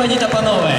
пані та панове.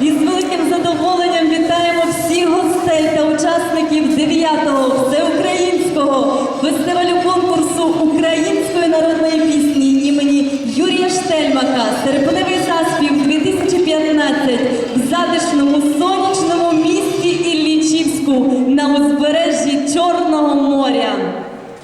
І з великим задоволенням вітаємо всіх гостей та учасників 9-го всеукраїнського фестивалю конкурсу української народної пісні імені Юрія Штельмаха Серпневий заспів 2015 в затишному сонячному місті Іллічівську на узбережжі Чорного моря.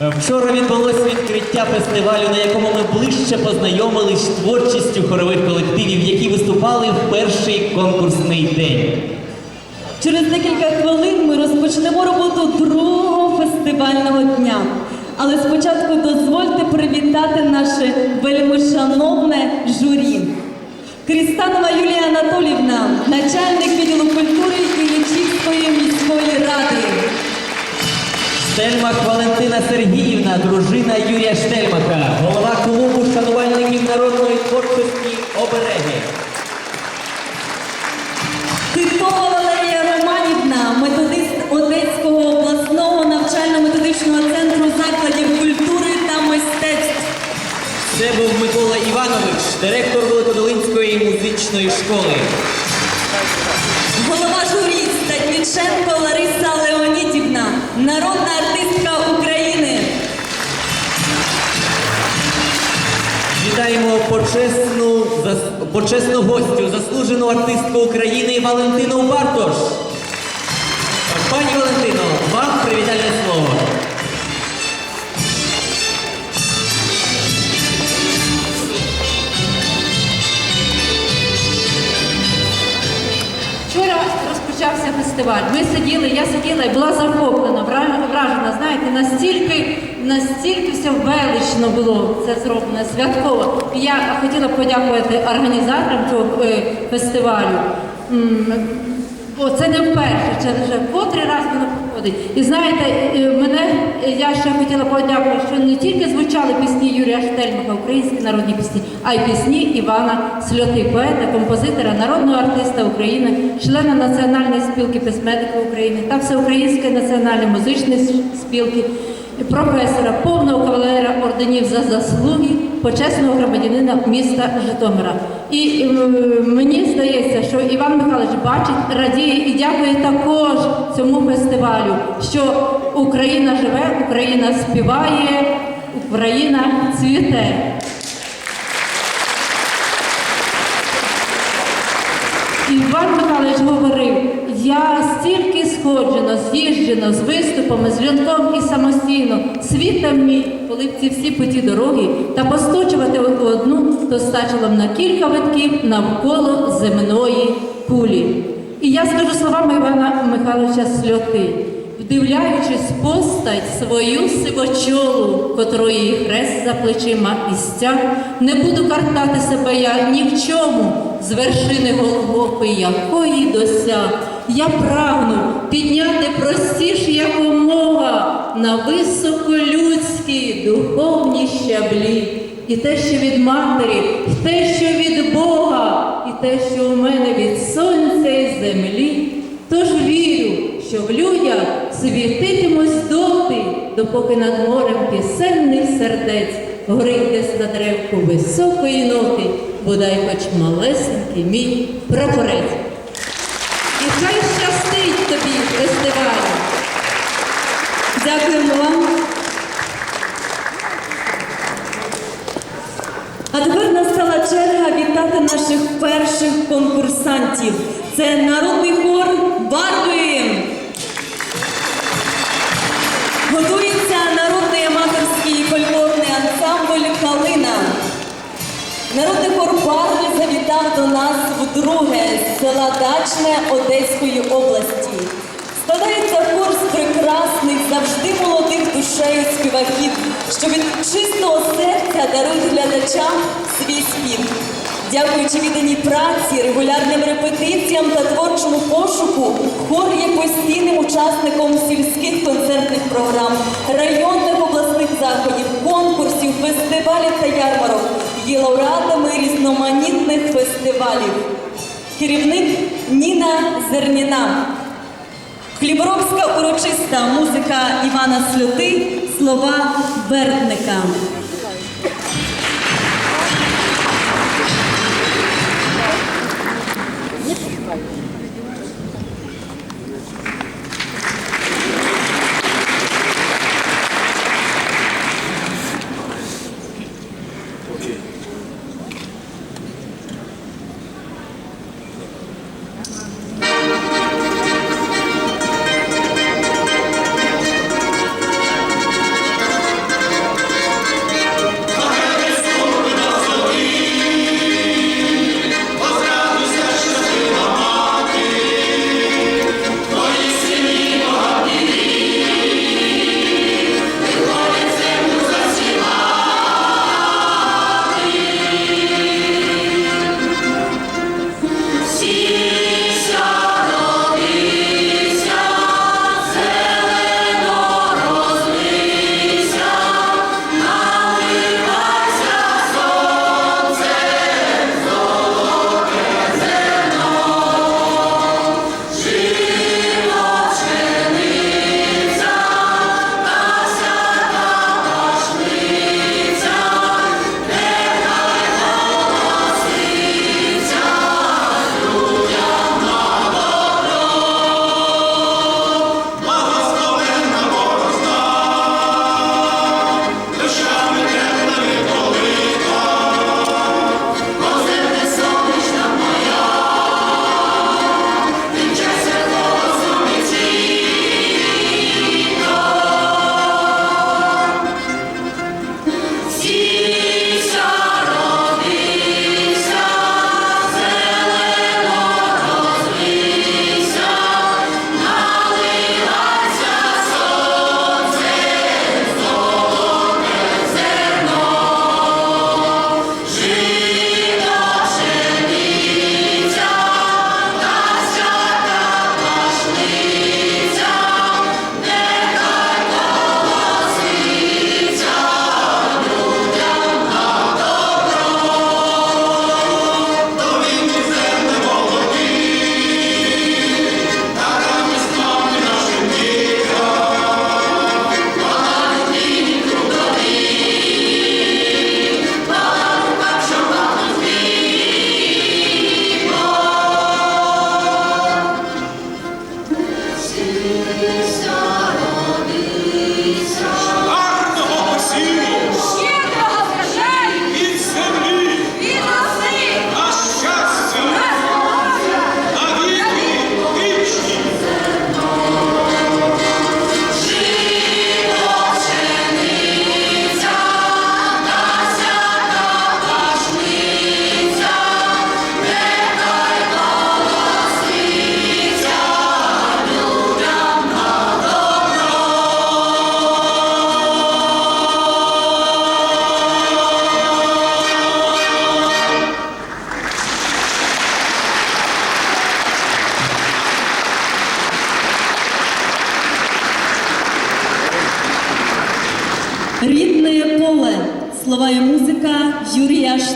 Вчора відбулось відкриття фестивалю, на якому ми ближче познайомились з творчістю хорових колективів, які виступали в перший конкурсний день. Через декілька хвилин ми розпочнемо роботу другого фестивального дня. Але спочатку дозвольте привітати наше вельмишановне журі. Крістанова Юлія Анатолівна, начальник відділу культури Іллічівської міської ради. Штельмах Валентина Сергіївна, дружина Юрія Штельмаха, голова клубу шанувальників народної творчості обереги. Титова Валерія Романівна, методист Одеського обласного навчально-методичного центру закладів культури та мистецтв. Це був Микола Іванович, директор Великодолинської музичної школи. Голова журі Стадніченко Лариса Леонідівна, народна артистка України. Вітаємо почесну, почесну гостю, заслужену артистку України Валентину Бартош. Пані Валентино, вам привітальне фестиваль. Ми сиділи, я сиділа і була захоплена, вра- вражена. Знаєте, настільки, настільки все велично було це зроблено, святково. Я хотіла подякувати організаторам цього е, фестивалю. М, Бо це не вперше, це вже котрий раз воно проходить. І знаєте, е, мене е, я ще хотіла подякувати, що не тільки звучали пісні Юрія Штельмаха, українські народні пісні, а й пісні Івана Сльоти, поета, композитора, народного артиста України, члена Національної спілки письменників України та Всеукраїнської національної музичної спілки, професора, повного кавалера орденів за заслуги, почесного громадянина міста Житомира. І е, мені здається, що Іван Михайлович бачить, радіє і дякує також цьому фестивалю, що Україна живе, Україна співає, Україна цвіте. Іван Михайлович говорив, я стільки сходжено, з'їжджено з виступами, з льонком і самостійно, світом мій, коли б ці всі путі дороги, та постучувати одну, то стачило б на кілька витків навколо земної кулі. І я скажу словами Івана Михайловича Сльоти, вдивляючись постать свою сивочолу, котрої хрест за плечима і стяг, не буду картати себе я ні в чому, з вершини Голгофи, якої досяг. Я прагну підняти простіш якомога на високолюдські духовні щаблі. І те, що від матері, і те, що від Бога, і те, що у мене від сонця і землі. Тож вірю, що в людях світитимусь доти, допоки над морем пісенних сердець горить десь на древку високої ноти, бодай хоч малесенький мій прапорець. І хай щастить тобі фестивалю. Дякуємо вам. А тепер настала черга вітати наших перших конкурсантів. Це народний хор Барви. Готується народний аматорський фольклорний ансамбль Калина. Народний хор Барви завітав до нас вдруге села Дачне Одеської області. Складається з прекрасних, завжди молодих душею співаків, що від чистого серця дарують глядачам свій спів. Дякуючи відданій праці, регулярним репетиціям та творчому пошуку, хор є постійним учасником сільських концертних програм, районних обласних заходів, конкурсів, фестивалів та ярмарок, є лауреатами різноманітних фестивалів. Керівник Ніна Зерніна. Хліборобська урочиста музика Івана Сльоти, слова Бердника.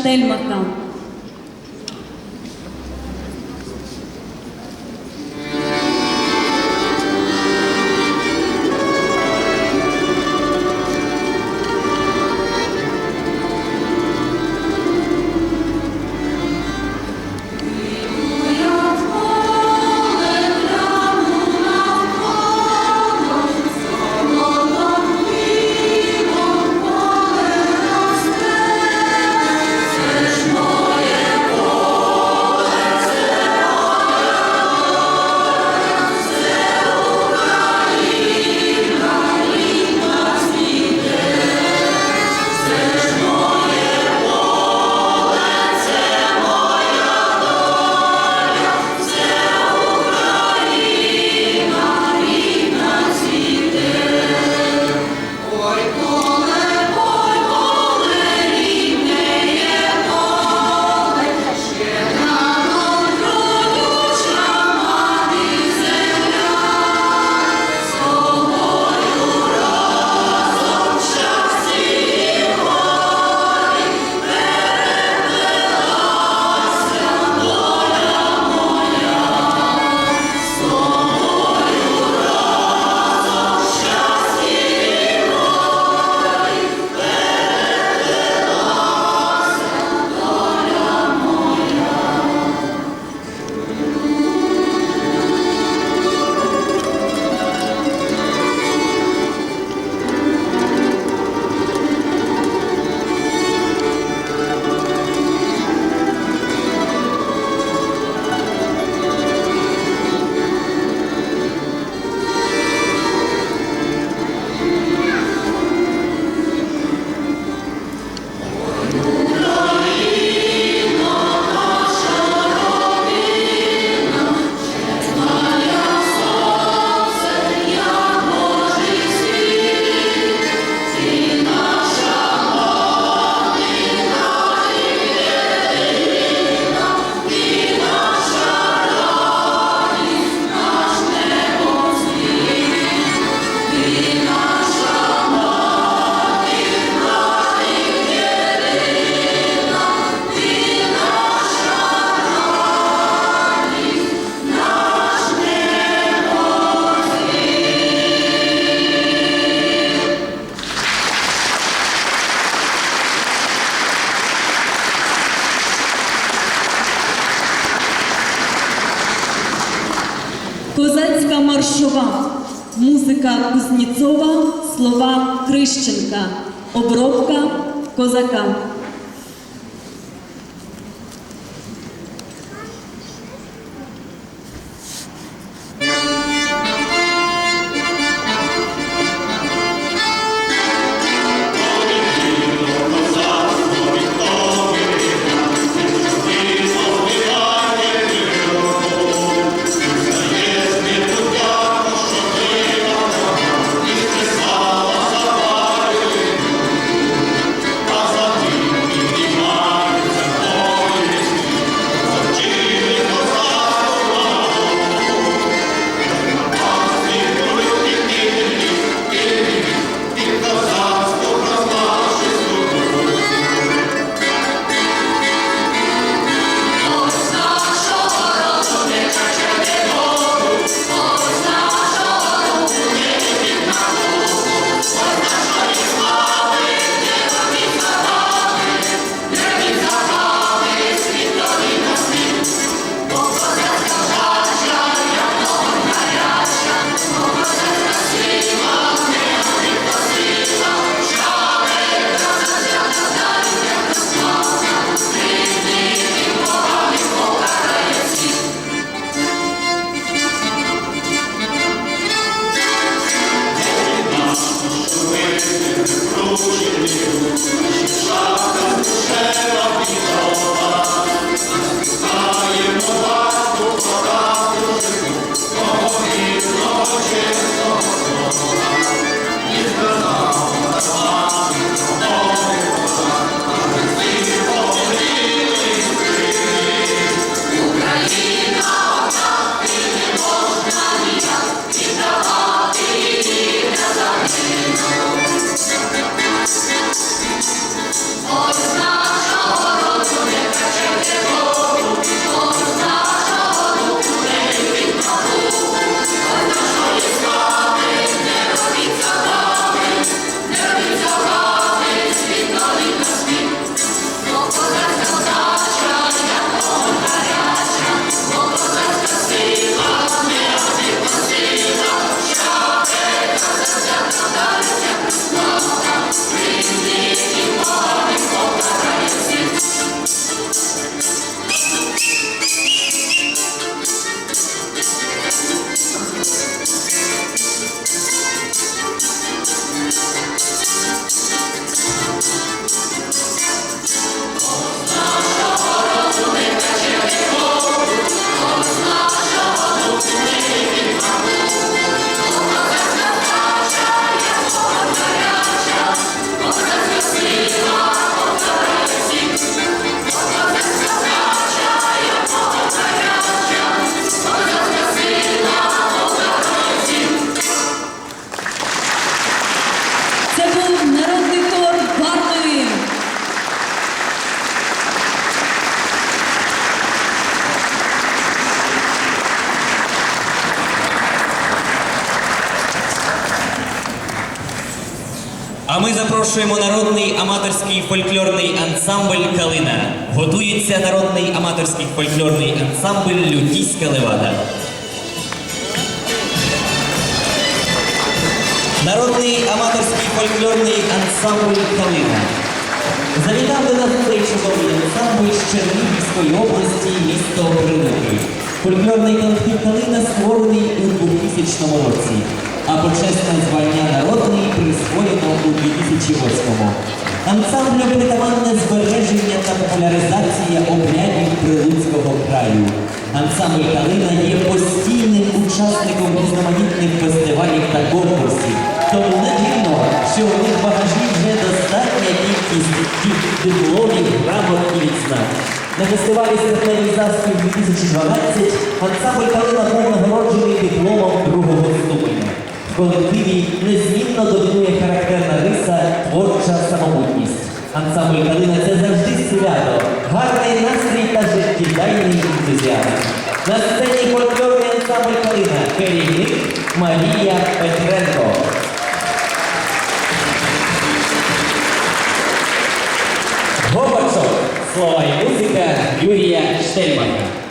Юрія Штельмаха. А ми запрошуємо народний аматорський фольклорний ансамбль Калина. Готується народний аматорський фольклорний ансамбль Лютіська левада. Народний аматорський фольклорний ансамбль Калина. Завітав до нас цей чудовий ансамбль з Чернігівської області, місто Прилуки. Фольклорний колектив Калина створений у 2000 році, а почесне звання народний присвоєно у 2008-му. Ансамблю притаманне збереження та популяризація обрядів Прилуцького краю. Ансамбль Калина є постійним учасником різноманітних фестивалів та конкурсів. Тому не дивно, що у них багажі вже достатня кількість дипломів, грамот і відзнак. На фестивалі серпневих заспів 2012 ансамбль Калина був нагороджений дипломом другого ступеня. Колективі незмінно домінує характерна риса творча самобутність. Ансамбль Калина це завжди свято, гарний настрій та життєдайний ентузіазм. На сцені фольклорний ансамбль Калина, керівник Марія Петренко. Гобачок, слова і музика Юрія Штельмаха.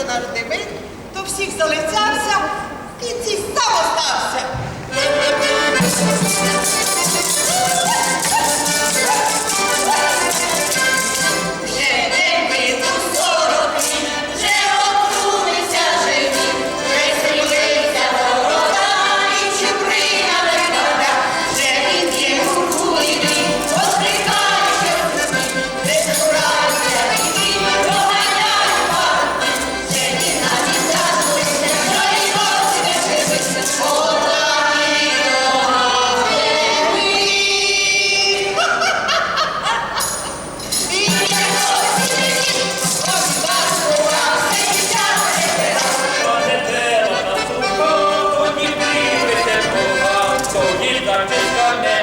що наш дивин, то всіх залицявся і ці сам остався. George is.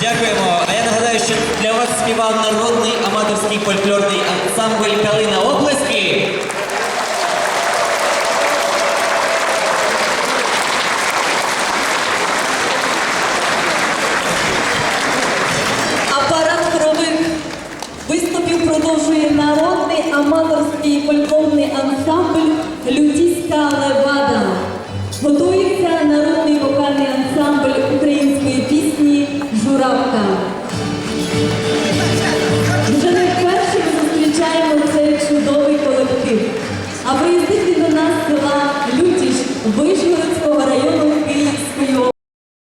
Дякуємо. А я нагадаю, що для вас співав народний аматорський фольклорний ансамбль Калина Оплески.